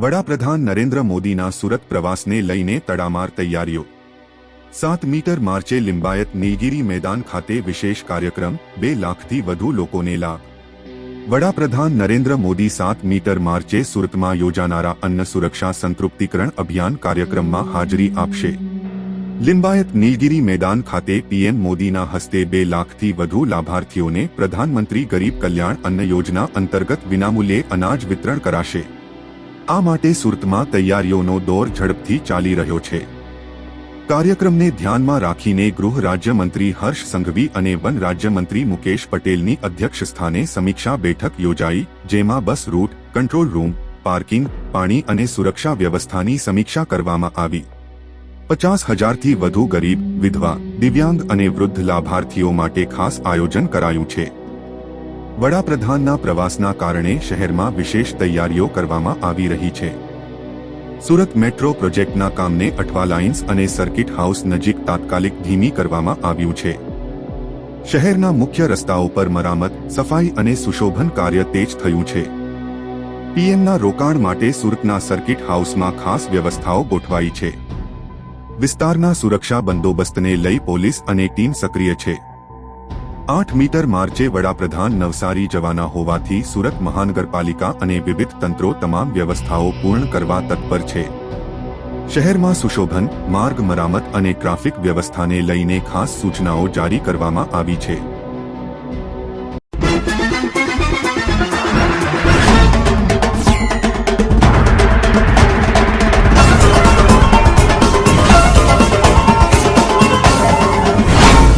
વડાપ્રધાન નરેન્દ્ર મોદીના સુરત પ્રવાસને લઈને તડામાર તૈયારીઓ. સાત મીટર માર્ચે લિંબાયત નીલગીરી મેદાન ખાતે વિશેષ કાર્યક્રમ, બે લાખથી વધુ લોકોને લાભ. વડાપ્રધાન નરેન્દ્ર મોદી સાત મીટર માર્ચે સુરતમાં યોજાનારા અન્ન સુરક્ષા સંતૃપ્તિકરણ અભિયાન કાર્યક્રમમાં હાજરી આપશે. લિંબાયત નીલગીરી મેદાન ખાતે પીએમ મોદીના હસ્તે બે લાખથી વધુ લાભાર્થીઓને પ્રધાનમંત્રી ગરીબ કલ્યાણ અન્ન યોજના અંતર્ગત વિનામૂલ્યે અનાજ વિતરણ કરાશે. આ માટે સુરતમાં તૈયારીઓનો દોર ઝડપથી ચાલી રહ્યો છે. કાર્યક્રમને ધ્યાનમાં રાખીને ગૃહ રાજ્યમંત્રી હર્ષ સંઘવી અને વન રાજ્યમંત્રી મુકેશ પટેલની અધ્યક્ષસ્થાને સમીક્ષા બેઠક યોજાઈ, જેમાં bus route, control room, parking, પાણી અને સુરક્ષા વ્યવસ્થાની સમીક્ષા કરવામાં આવી. પચાસ હજારથી વધુ ગરીબ, વિધવા, દિવ્યાંગ અને વૃદ્ધ લાભાર્થીઓ માટે ખાસ આયોજન કરાયું છે. વડાપ્રધાનના પ્રવાસના કારણે શહેરમાં વિશેષ તૈયારીઓ કરવામાં આવી રહી છે. સુરત મેટ્રો પ્રોજેક્ટના કામને અઠવા લાઇન્સ અને સર્કિટ હાઉસ નજીક તાત્કાલિક ધીમી કરવામાં આવ્યું છે. શહેરના મુખ્ય રસ્તાઓ પર મરામત, સફાઈ અને સુશોભન કાર્ય તેજ થયું છે. પીએમના રોકાણ માટે સુરતના સર્કિટ હાઉસમાં ખાસ વ્યવસ્થાઓ ગોઠવાઈ છે. વિસ્તારના સુરક્ષા બંદોબસ્તને લઈ પોલીસ અને ટીમ સક્રિય છે. આઠ મીટર માર્ચે વડાપ્રધાન નવસારી જવાના હોવાથી સુરત મહાનગરપાલિકા અને વિવિધ તંત્રો તમામ વ્યવસ્થાઓ પૂર્ણ કરવા તત્પર છે. શહેરમાં સુશોભન, માર્ગ મરામત અને ટ્રાફિક વ્યવસ્થાને લઈને ખાસ સૂચનાઓ જારી કરવામાં આવી છે.